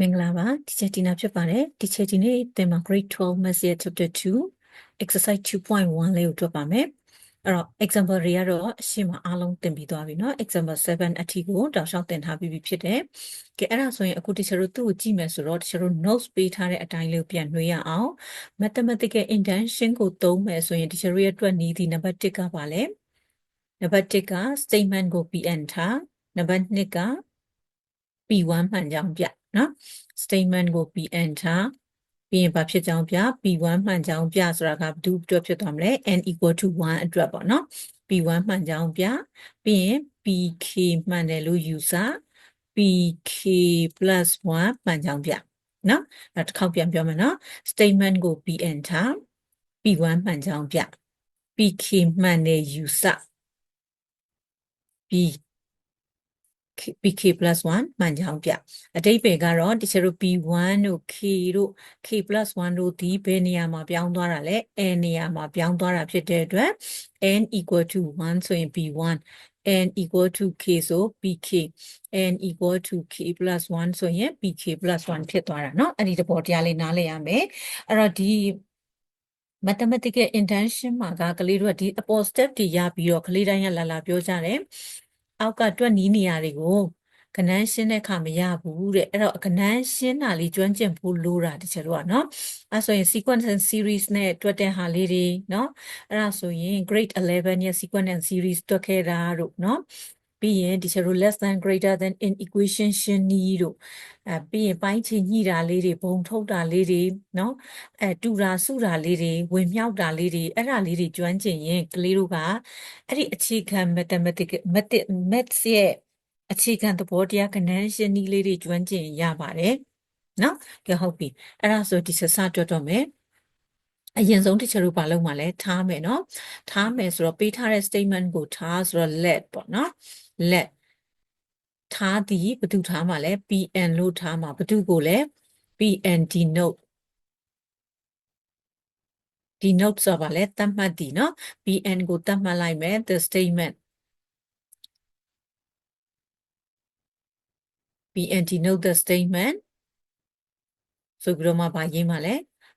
မင်္ဂလာပါ teacher Tina ဖြစ်ပါတယ် teacher ဒီနေ့သင်မှာ grade 12 maths ရဲ့ chapter 2 exercise 2.1လေးကိုတွက်ပါမယ်အဲ့တော့ example တွေကတော့အရှင်းမအားလုံးသင်ပြီးသွားပြီเนาะ example 7အထိကိုတောက်လျှောက်သင်ထားပြီးပြီဖြစ်တယ်ကဲအဲ့ဒါဆိုရင်အခု teacher တို့သူ့ကိုကြည့်မယ်ဆိုတော့ teacher တို့ notes ပေးထားတဲ့အတိုင်းလေးကိုပြန်နှွှေးရအောင် mathematical intention ကိုသုံးမယ်ဆိုရင် teacher တို့ရဲ့အတွက်နည်းဒီ number 1ကပါလဲ number 1က statement ကို PN ထား number 2က P1 မှန်ကြောင်းပြ နော် statement ကို PN ထားပြီးရင်ဘာဖြစ်ကြောင်းပြ P1 မှန်ကြောင်းပြဆိုတာကဘာတူအတွက်ဖြစ်သွားမလဲ n equal to 1အတွက်ပေါ့နော် P1 မှန်ကြောင်းပြပြီးရင် PK မှန်တယ်လို့ယူဆ PK 1မှန်ကြောင်းပြနော်အဲတစ်ခေါက်ပြန်ပြောမယ်နော် statement ကို PN ထား P1 မှန်ကြောင်းပြ PK မှန်တယ်ယူဆ P pk plus 1မှန်ကြောင်းပြအတိတ်ပဲကတော့တချို့တို့ p1 တို့ k တို့ k plus 1တို့ဒီဘယ်နေရာမှာပြောင်းသွားတာလဲ n နေရာမှာပြောင်းသွားတာဖြစ်တဲ့အတွက် n equal to 1ဆိုရင် p1 n equal to k ဆို pk n equal to k plus 1ဆိုရင် pk plus 1ဖြစ်သွားတာเนาะအဲ့ဒီသဘောတရားလေးနားလည်ရမယ်အဲ့တော့ဒီ mathematical intention မှာကကလေးတို့ကဒီ အပေါ် step တွေရပြီးတော့ကလေးတိုင်းကလာလာပြောကြတယ် အောက်ကတွက်နီးနေရာတွေကိုကနန်းရှင်းတဲ့အခါမရဘူးတဲ့အဲ့တော့ကနန်းရှင်းတာလေးကျွမ်းကျင်ဖို့လိုတာတချို့တော့เนาะအဲ့ဆိုရင် sequence and series နဲ့တွက်တဲ့ဟာလေးတွေเนาะအဲ့ဒါဆိုရင် grade 11ရဲ့ sequence and series တွက်ခဲ့တာတို့เนาะ ပြီးရင်ဒီချတို့ less than greater than in equation ရှင်းနည်းတို့အဲပြီးရင်ပိုင်းချညှိတာလေးတွေဘုံထုတ်တာလေးတွေเนาะအဲတူတာစုတာလေးတွေဝင်မြောက်တာလေးတွေအဲ့ဒါလေးတွေကျွမ်းကျင်ရင်ကလေးတို့ကအဲ့ဒီအခြေခံ mathematics maths ရဲ့အခြေခံသဘောတရားကဏ္ဍရှင်းနည်းလေးတွေကျွမ်းကျင်ရပါတယ်နော်ကဲဟုတ်ပြီအဲ့ဒါဆိုဒီစစတွတ်တော့မယ် အရင်ဆုံးတချို့တို့ဘာလုပ်မှာလဲထားမယ်နော်ထားမယ်ဆိုတော့ပေးထားတဲ့ statement ကိုထားဆိုတော့ let ပေါ့နော် let ထားသည်ဘယ်သူထားမှာလဲ pn လို့ထားမှာဘယ်သူကိုလဲ pn denote denote ဆိုတာဘာလဲသတ်မှတ်သည်နော် pn ကိုသတ်မှတ်လိုက်မယ် the statement pn denote the statement ဆိုပြီးတော့မှဗာရေးမှာလဲ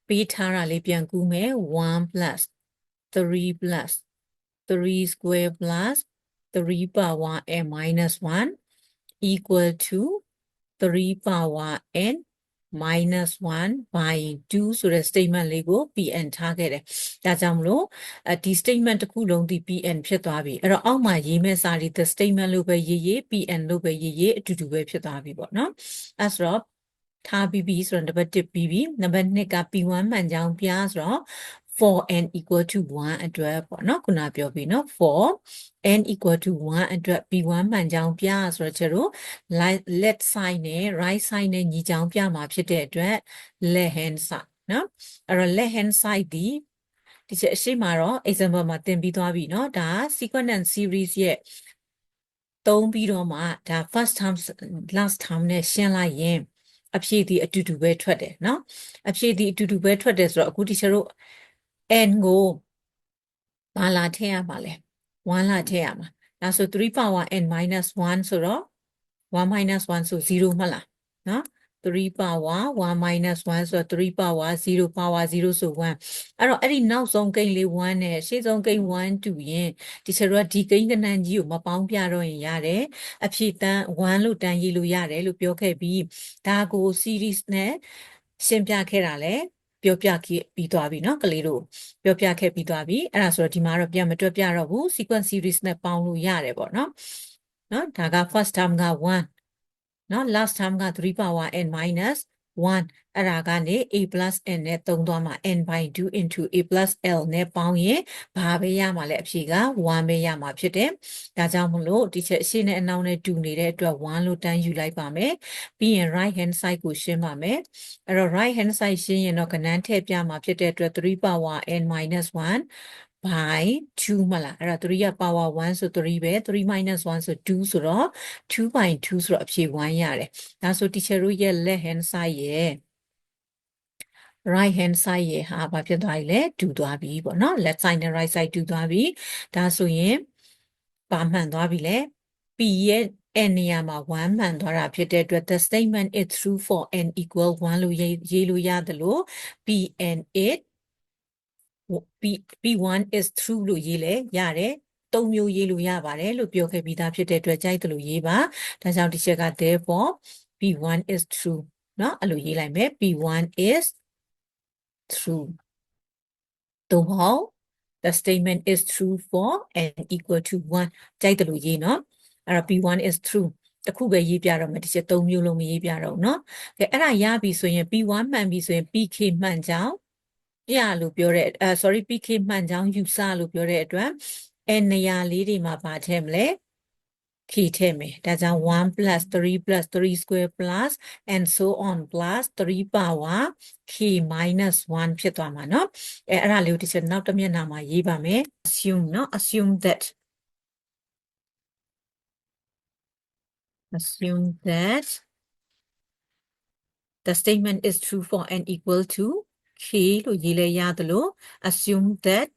ပေးထားတာလေးပြန်ကူးမယ်1 plus 3 plus 3 square plus 3 power n minus 1 equal to 3 power n minus 1 by 2ဆိုတဲ့ statement လေးကို pn ထားခဲ့တယ်။ဒါကြောင့်မလို့ဒီ statement တစ်ခုလုံးဒီ pn ဖြစ်သွားပြီ။အဲ့တော့အောက်မှာရေးမဲ့စာတွေ the statement လို့ပဲရေးရေး pn လို့ပဲရေးရေးအတူတူပဲဖြစ်သွားပြီပေါ့နော်။အဲ့ဆိုတော့ ထားပြီးပြီဆိုတော့နံပါတ်1ပြီးပြီနံပါတ်2က p1 မှန်ကြောင်းပြဆိုတော့ for n equal to 1အတွက်ပေါ့နော်ခုနပြောပြီးနော် for n equal to 1အတွက် p1 မှန်ကြောင်းပြဆိုတော့ကျတော့ left side နဲ့ right side နဲ့ညီကြောင်းပြမှာဖြစ်တဲ့အတွက် left hand side နော်အဲ့တော့ left hand side ဒီဒီချက်အရှိမတော့ example မှာသင်ပြီးသွားပြီเนาะဒါ sequence and series ရဲ့သုံးပြီးတော့မှဒါ first term last term နဲ့ရှင်းလိုက်ရင် အဖြေဒီအတူတူပဲထွက်တယ်နော်အဖြေဒီအတူတူပဲထွက်တယ်ဆိုတော့အခု teacher တို့ n ကိုဘာလာထည့်ရမှာလဲ1လာထည့်ရမှာဒါဆို3 power n minus 1ဆိုတော့1 minus 1ဆို0မဟုတ်လားနော် 3 power 1 minus 1ဆိုတော့3 power 0 power 0ဆို1အဲ့တော့အဲ့ဒီနောက်ဆုံးကိန်းလေး1နဲ့ရှေ့ဆုံးကိန်း1တူရင်ဒီချက်တော့ဒီကိန်းကဏ္ဍကြီးကိုမပေါင်းပြတော့ရင်ရတယ်အဖြေတန်း1လို့တန်းရေးလို့ရတယ်လို့ပြောခဲ့ပြီးဒါကို series နဲ့ရှင်းပြခဲ့တာလေပြောပြခဲ့ပြီးသွားပြီเนาะကလေးတို့ပြောပြခဲ့ပြီးသွားပြီအဲ့ဒါဆိုတော့ဒီမှာတော့ပြန်မတွက်ပြတော့ဘူး sequence series နဲ့ပေါင်းလို့ရတယ်ပေါ့เนาะเนาะဒါက first term က1 နော် last term က3 power n minus 1အဲ့ဒါကနေ a plus n နဲ့သုံးသွားမှာ n by 2 into a plus l နဲ့ပေါင်းရင်ဘာပဲရမှာလဲအဖြေက1ပဲရမှာဖြစ်တယ်။ဒါကြောင့်မလို့ teacher အရှိနဲ့အနောက်နဲ့တူနေတဲ့အတွက်1လို့တန်းယူလိုက်ပါမယ်။ပြီးရင် right hand side ကိုရှင်းပါမယ်။အဲ့တော့ right hand side ရှင်းရင်တော့ကဏန်းထည့်ပြမှာဖြစ်တဲ့အတွက်3 power n minus 1 by 2မလားအဲ့တော့3ရ power 1ဆို3ပဲ3 minus 1ဆို2ဆိုတော့2 by 2ဆိုတော့အဖြေ1ရတယ်ဒါဆို teacher တို့ရဲ့ left hand side ရဲ့ right hand side ရဲ့ဟာဘာဖြစ်သွားပြီလဲတူသွားပြီပေါ့နော် left side နဲ့ right side တူသွားပြီဒါဆိုရင်ပါမှန်သွားပြီလဲ p ရဲ့ n နေရာမှာ1မှန်သွားတာဖြစ်တဲ့အတွက် the statement is true for n equal 1လို့ရေးရေးလို့ရတယ်လို့ pn it p p1 is true လို့ရေးလဲရတယ်သုံးမျိုးရေးလို့ရပါတယ်လို့ပြောခဲ့ပြီးသားဖြစ်တဲ့အတွက်ကြိုက်တယ်လို့ရေးပါဒါကြောင့်ဒီချက်က therefore p1 is true เนาะအဲ့လိုရေးလိုက်မယ် p1 is true သို့မဟုတ် the statement is true for n equal to 1ကြိုက်တယ်လို့ရေးเนาะအဲ့တော့ p1 is true တစ်ခုပဲရေးပြတော့မယ်ဒီချက်၃မျိုးလုံးမရေးပြတော့ဘူးเนาะကဲအဲ့ဒါရပြီဆိုရင် p1 မှန်ပြီဆိုရင် pk မှန်ကြောင်း ရလို့ပြောတဲ့အဲ sorry pk မှန်ကြောင်းယူဆလို့ပြောတဲ့အတွက်အဲနေရာလေးတွေမှာပါထည့်မလဲ k ထည့်မယ်ဒါကြောင့်1 plus 3 plus 3 square plus and so on plus 3 power k minus 1ဖြစ်သွားမှာเนาะအဲအဲ့ဒါလေးကိုတစ်ချက်နောက်တစ်မျက်နှာမှာရေးပါမယ် assume เนาะ assume that assume that the statement is true for n equal to k လို့ရေးလဲရတယ်လို့ assume that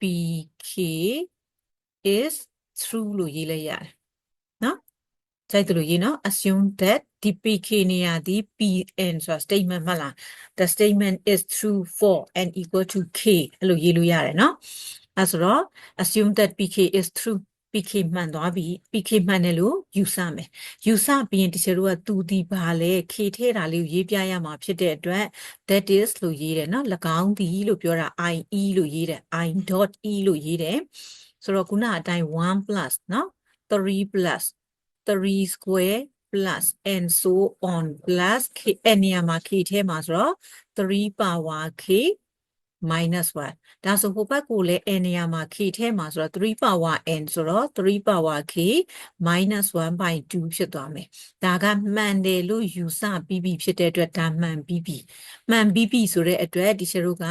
pk is true လို့ရေးလဲရတယ်နော်ကြိုက်တယ်လို့ရေးနော် assume that ဒီ pk နေရာဒီ pn ဆိုတာ statement မှတ်လား the statement is true for n equal to k အဲ့လိုရေးလို့ရတယ်နော်အဲဆိုတော့ assume that pk is true PK မှန်သွားပြီ PK မှန်တယ်လို့ယူဆမယ်ယူဆပြီးရင်တချို့တို့ကသူဒီပါလဲ K ထဲတာလေးကိုရေးပြရမှာဖြစ်တဲ့အတွက် that is လို့ရေးတယ်နော်၎င်းဒီလို့ပြောတာ IE လို့ရေးတယ် I.E လို့ရေးတယ်ဆိုတော့ခုနအတိုင်း1 plus နော်3 plus 3 square plus and so on plus k အဲ့နေရာမှာ k ထဲမှာဆိုတော့3 power k minus 1ဒါဆိုဟိုဘက်ကိုလည်း n နေရာမှာ k ထဲမှာဆိုတော့3 power n ဆိုတော့3 power k minus 1 by 2ဖြစ်သွားမယ်ဒါကမှန်တယ်လို့ယူဆပြီးပြီဖြစ်တဲ့အတွက်ဒါမှန်ပြီးပြီမှန်ပြီးပြီဆိုတဲ့အတွက်ဒီချတို့က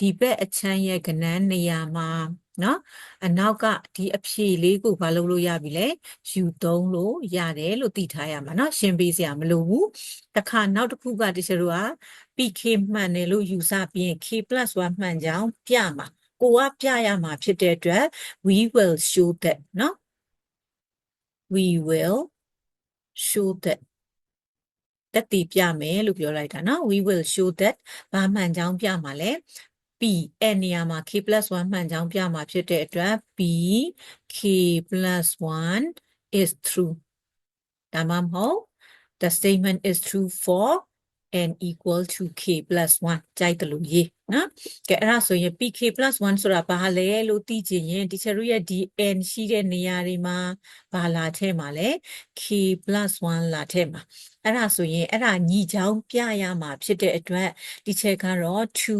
ဒီဘက်အချမ်းရဲ့ကဏ္ဍနေရာမှာနော်အနောက်ကဒီအဖြေလေးကိုမလုပ်လို့ရပြီလေယူသုံးလို့ရတယ်လို့သိထားရမှာနော်ရှင်းပေးစရာမလိုဘူးတခါနောက်တစ်ခုကတချို့က PK မှန်တယ်လို့ယူဆပြီးရင် K+1 မှန်ကြောင်းပြမှာကိုကပြရမှာဖြစ်တဲ့အတွက် we will show that နော် we will show that တက်တည်ပြမယ်လို့ပြောလိုက်တာနော် we will show that ဘာမှန်ကြောင်းပြမှာလဲ p အဲ့နေရာမှာ k 1မှန်ကြောင်းပြမှာဖြစ်တဲ့အတွက် p k 1 is true ဒါမှမဟုတ် the statement is true for n equal to k 1ကြိုက်တယ်လို့ရေးနော်ကဲအဲ့ဒါဆိုရင် pk 1ဆိုတာဘာလဲလို့သိချင်ရင် teacher တို့ရဲ့ dn ရှိတဲ့နေရာတွေမှာဘာလာထည့်မှာလဲ k 1လာထည့်မှာအဲ့ဒါဆိုရင်အဲ့ဒါညီချောင်းပြရမှာဖြစ်တဲ့အတွက်ဒီချက်ကတော့ to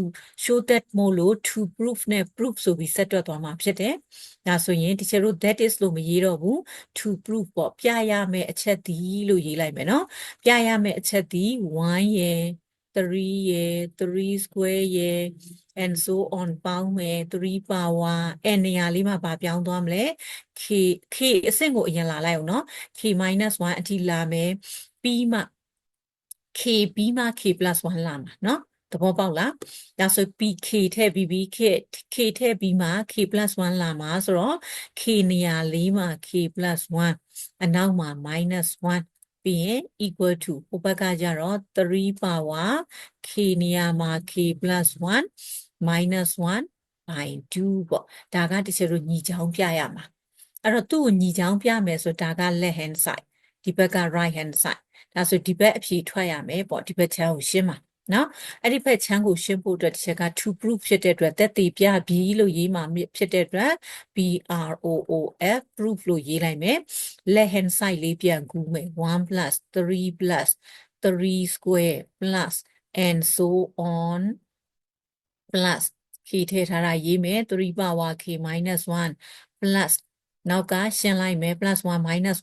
show that မို့လို့ to proof နဲ့ proof ဆိုပြီးဆက်တွက်သွားမှာဖြစ်တယ်။ဒါဆိုရင်ဒီချက်တို့ that is လို့မရေးတော့ဘူး to proof ပေါ့ပြရမယ့်အချက်ဒီလို့ရေးလိုက်မယ်နော်။ပြရမယ့်အချက်ဒီ1ရယ် 3ရယ်3 square ရယ် and so on ပေါင်းမယ်3 power n နေရာလေးမှာပါပြောင်းသွားမလဲ k k အဆင့်ကိုအရင်လာလိုက်အောင်နော် k 1အထိလာမယ်ပြီးမှ k ပြီးမှ k 1လာမှာเนาะသဘောပေါက်လားဒါဆို pk ထည့်ပြီးပြီး k k ထည့်ပြီးမှ k 1လာမှာဆိုတော့ k နေရာလေးမှာ k 1အနောက်မှာ -1 ပြီးရင် equal to ဟိုဘက်ကကျတော့3 power k နေရာမှာ k 1 -1 by 2ပေါ့ဒါကတချို့တို့ညီချောင်းပြရမှာအဲ့တော့သူ့ကိုညီချောင်းပြမယ်ဆိုဒါက left hand side ဒီဘက်က right hand side ဒါဆိုဒီဘက်အဖြေထွက်ရမယ်ပေါ့ဒီဘက်ချမ်းကိုရှင်းပါ နော်အဲ့ဒီဘက်ချမ်းကိုရှင်းဖို့အတွက်တစ်ချက်က to proof ဖြစ်တဲ့အတွက်သက်သေပြပြီးလို့ရေးမှာဖြစ်တဲ့အတွက် P R O O F proof လို့ရေးလိုက်မယ် left hand side လေးပြန်ကူးမယ်1 plus 3 plus 3 square plus and so on plus k ထည့်ထားတာရေးမယ်3 power k minus 1 plus နောက်ကရှင်းလိုက်မယ် +1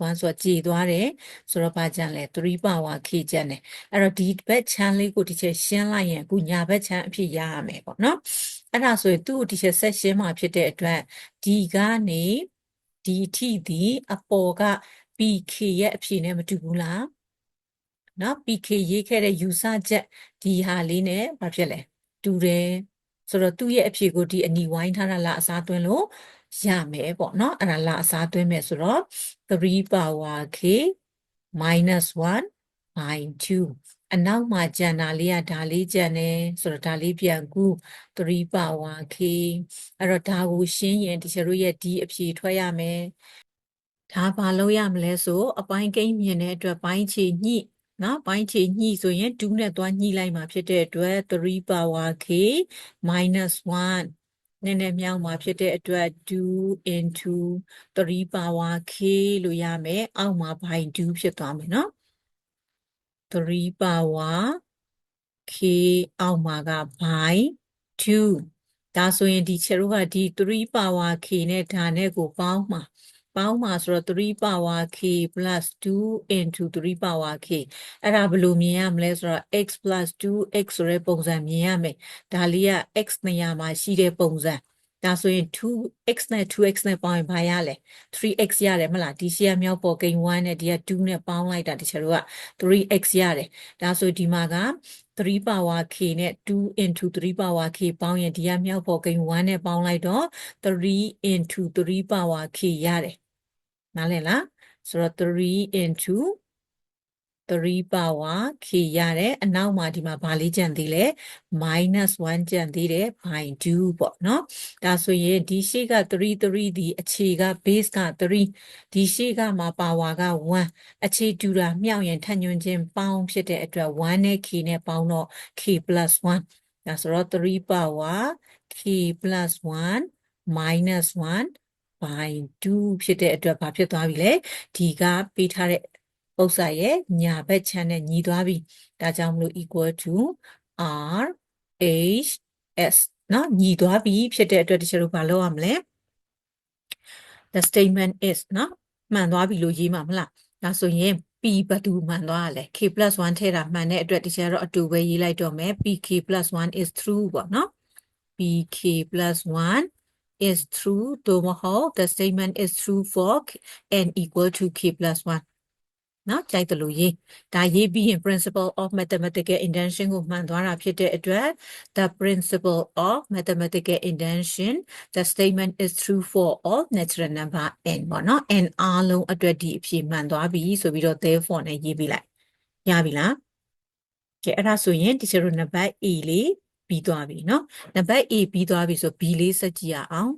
-1 ဆိုတော့ကြည်သွားတယ်ဆိုတော့ဘာကြံလဲ3 power k ကြံတယ်အဲ့တော့ဒီဘက်ချမ်းလေးကိုဒီချက်ရှင်းလိုက်ရင်အခုညာဘက်ချမ်းအဖြစ်ရရမယ်ပေါ့နော်အဲ့ဒါဆိုရင်သူ့ကိုဒီချက်ဆက်ရှင်းမှာဖြစ်တဲ့အတွက်ဒီကနေဒီအထိဒီအပေါ်က pk ရဲ့အဖြစ်နဲ့မတူဘူးလားနော် pk ရေးခဲ့တဲ့ယူဆချက်ဒီဟာလေးနဲ့ဘာဖြစ်လဲတူတယ်ဆိုတော့သူ့ရဲ့အဖြေကိုဒီအနီဝိုင်းထားတာလားအစားသွင်းလို့ ရမယ်ပေါ့နော်အဲ့ဒါလာအစားသွင်းမယ်ဆိုတော့3 power k minus 1 by 2အနောက်မှာကျန်တာလေးကဒါလေးကျန်တယ်ဆိုတော့ဒါလေးပြန်ကူ3 power k အဲ့တော့ဒါကိုရှင်းရင်တချို့တို့ရဲ့ d အဖြေထွက်ရမယ်ဒါဘာလုပ်ရမလဲဆိုအပိုင်းကိန်းမြင်တဲ့အတွက်ပိုင်းခြေညှိနော်ပိုင်းခြေညှိဆိုရင်2နဲ့သွားညှိလိုက်မှာဖြစ်တဲ့အတွက်3 power k minus 1 နည်းနည်းမြောက်မှာဖြစ်တဲ့အတွက်2 into 3 power k လို့ရမယ်အောက်မှာ by 2ဖြစ်သွားမယ်နော်3 power k အောက်မှာက by 2ဒါဆိုရင်ဒီချက်တို့ကဒီ3 power k နဲ့ဒါနဲ့ကိုပေါင်းမှာ ပေါင်းမှာဆိုတော့3 power k plus 2 into 3 power k အဲ့ဒါဘယ်လိုမြင်ရမလဲဆိုတော့ x plus 2x ဆိုတဲ့ပုံစံမြင်ရမယ်ဒါလေးက x နေရာမှာရှိတဲ့ပုံစံဒါဆိုရင် 2x နဲ့ 2x နဲ့ပေါင်းရင်ဘာရလဲ 3x ရတယ်မလားဒီရှေ့ကမြောက်ပေါ်ကိန်း1နဲ့ဒီက2နဲ့ပေါင်းလိုက်တာတချို့တို့က 3x ရတယ်ဒါဆိုဒီမှာက 3 power k နဲ့2 into 3 power k ပေါင်းရင်ဒီကမြောက်ပေါ်ကိန်း1နဲ့ပေါင်းလိုက်တော့3 into 3 power k ရတယ်နားလည်လားဆိုတော့3 into 3 power k ရတယ်အနောက်မှာဒီမှာဘာလေးကျန်သေးလဲ -1 ကျန်သေးတယ် by 2ပေါ့နော်ဒါဆိုရင်ဒီရှေ့က3 3ဒီအခြေက base က3ဒီရှေ့ကမှာ power က1အခြေတူတာမြောက်ရင်ထပ်ညွှန်းခြင်းပေါင်းဖြစ်တဲ့အတွက်1နဲ့ k နဲ့ပေါင်းတော့ k 1ဒါဆိုတော့3 power k 1 minus 1 by 2ဖြစ်တဲ့အတွက်ဘာဖြစ်သွားပြီလဲဒီကပေးထားတဲ့ ပု္ပ္ပာရဲ့ညာဘက်ခြမ်းနဲ့ညီသွားပြီဒါကြောင့်မလို့ equal to r h s နော်ညီသွားပြီဖြစ်တဲ့အတွက်တချို့တို့ဘာလုပ်ရမလဲ the statement is နော်မှန်သွားပြီလို့ရေးမှာမလားဒါဆိုရင် p ဘသူမှန်သွားရလဲ k + 1ထည့်တာမှန်တဲ့အတွက်တချို့တော့အတူပဲရေးလိုက်တော့မယ် pk + 1 is true ပေါ့နော် pk + 1 is true သို့မဟုတ် the statement is true for n equal to k plus 1 နော်ကြိုက်တယ်လို့ရေးဒါရေးပြီးရင် principle of mathematical intention ကိုမှန်သွားတာဖြစ်တဲ့အတွက် the principle of mathematical intention the statement is true for all natural number n ပေါ့နော် n အားလုံးအတွက်ဒီအဖြေမှန်သွားပြီဆိုပြီးတော့ therefore နဲ့ရေးပြီးလိုက်ရပြီလားကဲအဲ့ဒါဆိုရင်ဒီချက်တို့နံပါတ် A လေးပြီးသွားပြီเนาะနံပါတ် A ပြီးသွားပြီဆို B လေးစက်ကြည့်ရအောင်